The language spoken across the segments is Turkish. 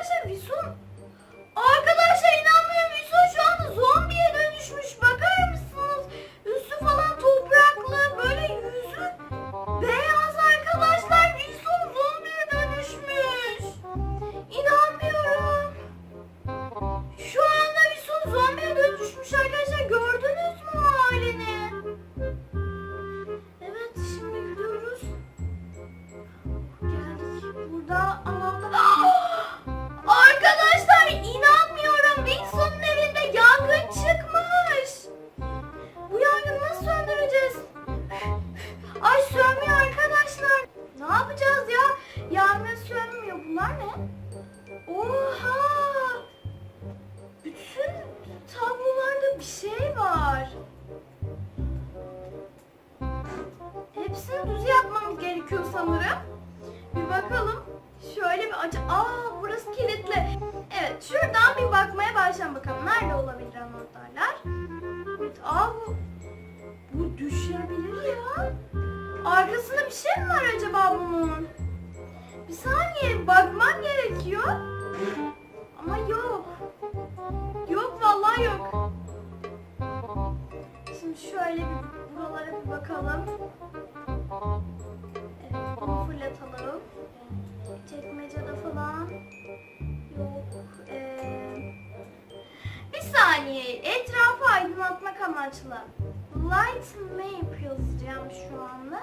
Arkadaşlar Vison Arkadaşlar bunun? Bir saniye bakmam gerekiyor. Ama yok. Yok vallahi yok. Şimdi şöyle bir buralara bir bakalım. Evet, fırlatalım. Çekmecede falan yok. Ee, bir saniye. Etrafı aydınlatmak amaçlı. Light map yazacağım şu anda.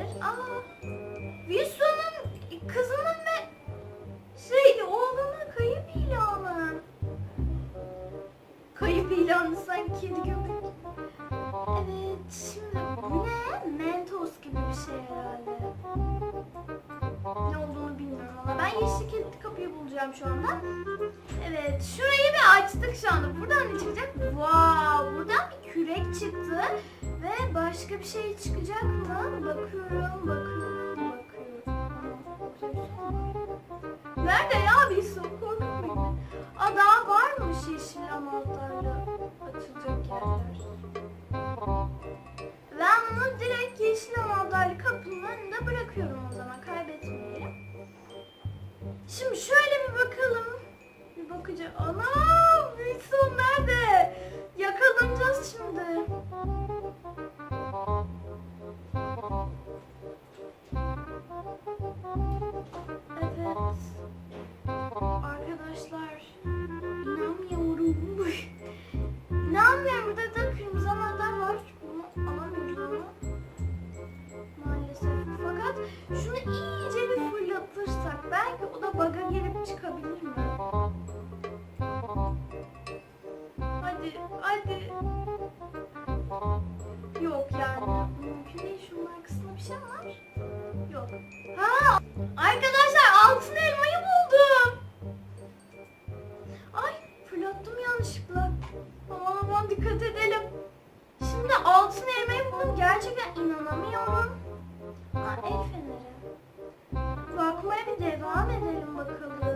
Olabilir? Aa Wilson'un kızının ve şey oğlunun kayıp ilanı. Kayıp ilanı sanki kedi köpek. Evet şimdi bu ne? Mentos gibi bir şey herhalde. Ne olduğunu bilmiyorum ama ben yeşil kilitli kapıyı bulacağım şu anda. Başka bir şey çıkacak mı? Bakıyorum, bakıyorum, bakıyorum. Nerede ya bir su? Korkutmayın. Aa daha varmış yeşil anahtarla açılacak yerler. Ben bunu direkt yeşil anahtarlı kapının önünde bırakıyorum o zaman kaybetmeyelim. Şimdi şöyle bir bakalım. Bir bakacağım. Ana Wilson nerede? Yakalanacağız şimdi. Çıkabilir mi? Hadi, hadi. Yok yani. Mümkün değil. Şunun arkasında bir şey var. Yok. Ha! Arkadaşlar altın elmayı buldum. Ay fırlattım yanlışlıkla. Aman aman dikkat edelim. Şimdi altın elmayı buldum. Gerçekten inanamıyorum. Aa, el feneri. Bakmaya bir devam edelim bakalım.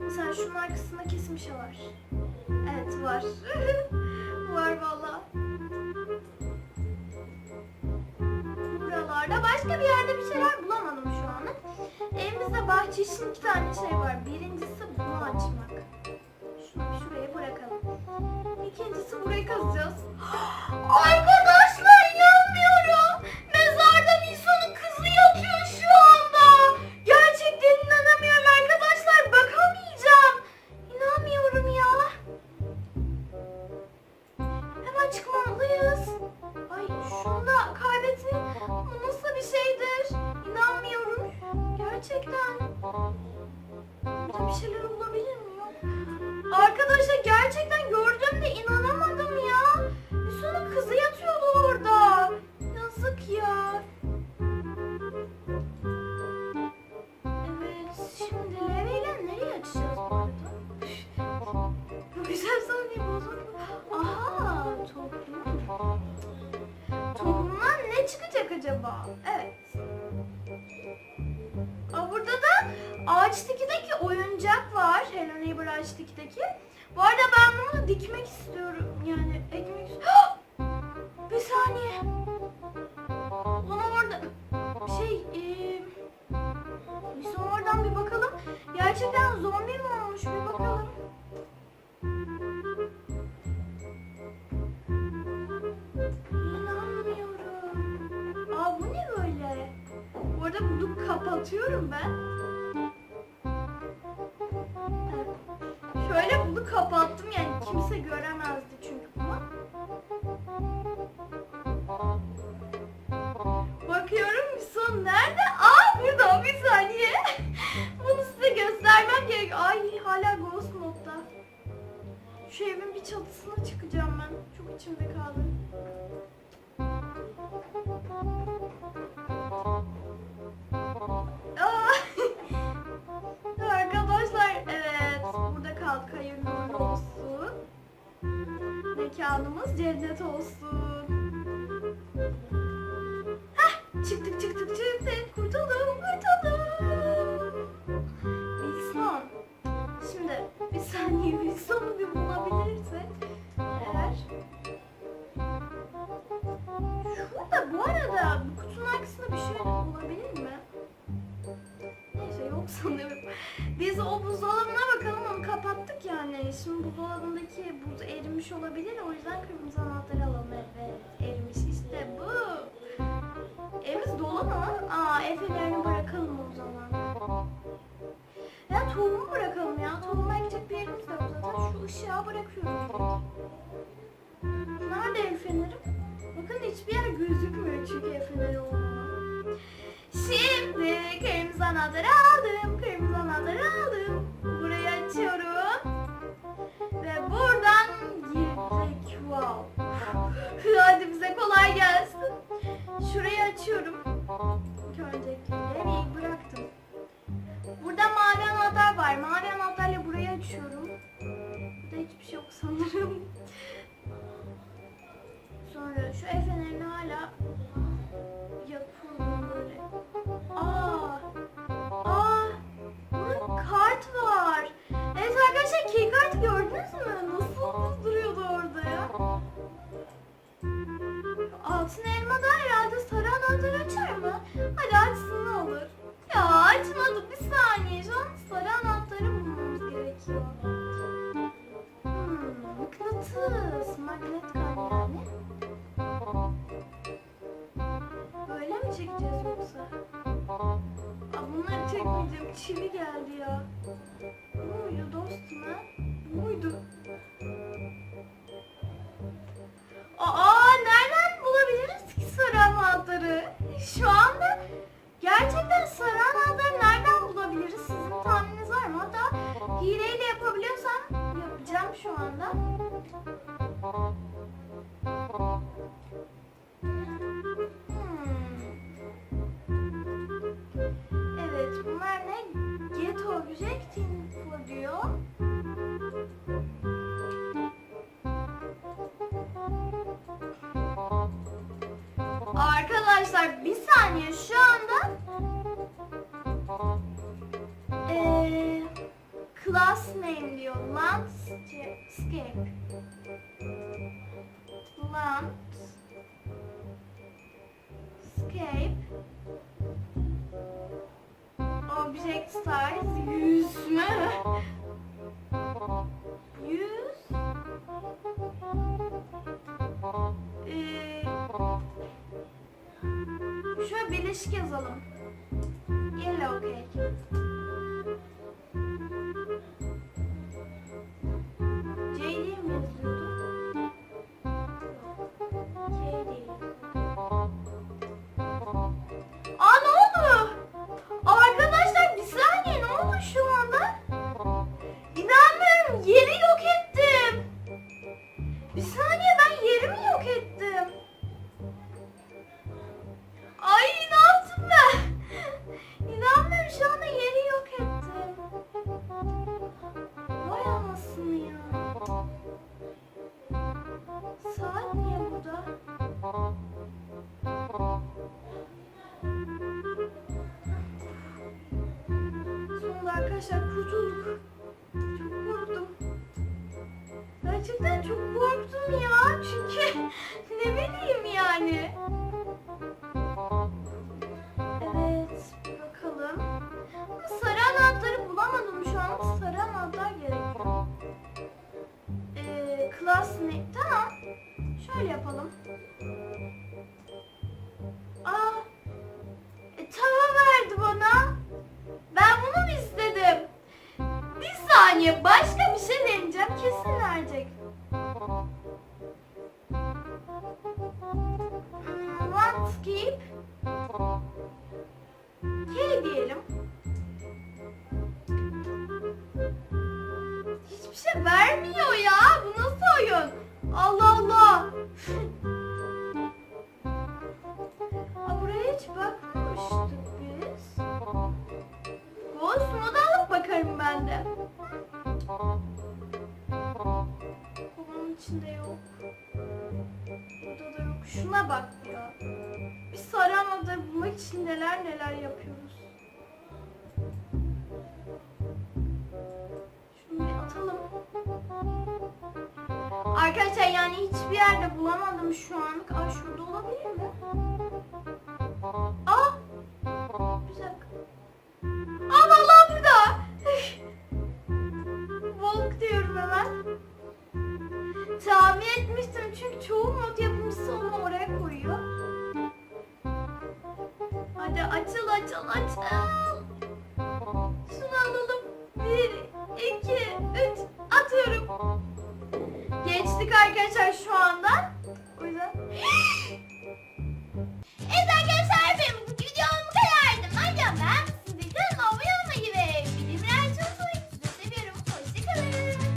Mesela şunun arkasında kesin bir şey var. Evet var. var valla. Buralarda başka bir yerde bir şeyler bulamadım şu anda. Evimizde bahçe için iki tane şey var. Birincisi bunu açmak. Şunu şuraya bırakalım. İkincisi burayı kazacağız. Arkadaşlar da kaybetti. Bu nasıl bir şeydir? İnanmıyorum. Gerçekten. Burada bir şeyler olabilir mi? Arkadaşlar gerçekten gördüm de inanamadım ya. Hüsnü'nün kızı yatıyordu orada. Yazık ya. Evet, şimdi Leve ile nereye açacağız bu arada? Bu güzel sahneyi bozuldu. Acaba? Evet. Aa, burada da ağaçtakideki oyuncak var. Hello Neighbor ağaçtakideki. Bu arada ben bunu dikmek istiyorum. Yani ekmek istiyorum. Bir saniye. Bunu orada şey eee biz oradan bir bakalım. Gerçekten kapatıyorum ben. Şöyle bunu kapattım yani kimse göremezdi çünkü bunu. Bakıyorum son nerede? Aa burada bir saniye. Bunu size göstermem gerek. Ay hala ghost modda. Şu evin bir çatısına çıkacağım ben. Çok içimde kaldı. Mekanımız cennet olsun. Hah çıktık çıktık çıktık kurtuldum kurtuldum. Wilson. Şimdi bir saniye Wilson'u bir bulabilirsek eğer. Şurada bu arada bu kutunun arkasında bir şey olabilir mi? Neyse yok sanırım. Biz o buzdolabına Şimdi buzdolabındaki buz erimiş olabilir o yüzden kırmızı anahtarı alalım. Evet erimiş işte bu. Evimiz dolu mu? Aa ev fenerini bırakalım o zaman. Ya tohumu bırakalım ya. Tohuma ekecek bir yerimiz yok zaten. Şu ışığa bırakıyoruz. Nerede el fenerim? Bakın hiçbir yer gözükmüyor çünkü el feneri olmalı. Şimdi kırmızı anahtarı aldım. Hadi bize kolay gelsin. Şurayı açıyorum. Öncelikle iyi bıraktım. Burada mavi anahtar var. Mavi anahtarla burayı açıyorum. Burada hiçbir şey yok sanırım. Sonra şu el bunları çekmeyeceğim. Çivi geldi ya. Bu muydu dostum ha? Bu Arkadaşlar bir saniye. Şu anda eee class name diyor. Landscape. Landscape. Object size 100 mü? 100 Birleşik yazalım. Yellow cake. Arkadaşlar kurtulduk. Çok korktum. Gerçekten çok korktum ya. Çünkü ne bileyim yani. Evet bakalım. Ama sarı anahtarı bulamadım şu an. Sarı anahtar gerekiyor. Ee, class ne? Tamam. Şöyle yapalım. Saniye başka bir şey deneyeceğim. Kesin verecek. Hmm, What skip? K diyelim. Hiçbir şey vermiyor ya. Bu nasıl oyun? Allah Allah. Aa, buraya hiç bakmamıştık biz. Ghost moda alıp bakarım ben de. İçinde yok. Burada da yok. Şuna bak ya. Bir sarı anahtarı bulmak için neler neler yapıyoruz. Şunu bir atalım. Arkadaşlar yani hiçbir yerde bulamadım şu an. Aa şurada olabilir mi? Aa! Bir dakika. Aa vallahi burada. Volk diyorum hemen. Tahmin etmiştim çünkü çoğu mod yapımcısı onu oraya koyuyor. Hadi açıl açıl açıl. Şunu alalım. Bir, iki, üç. Atıyorum. Geçtik arkadaşlar şu.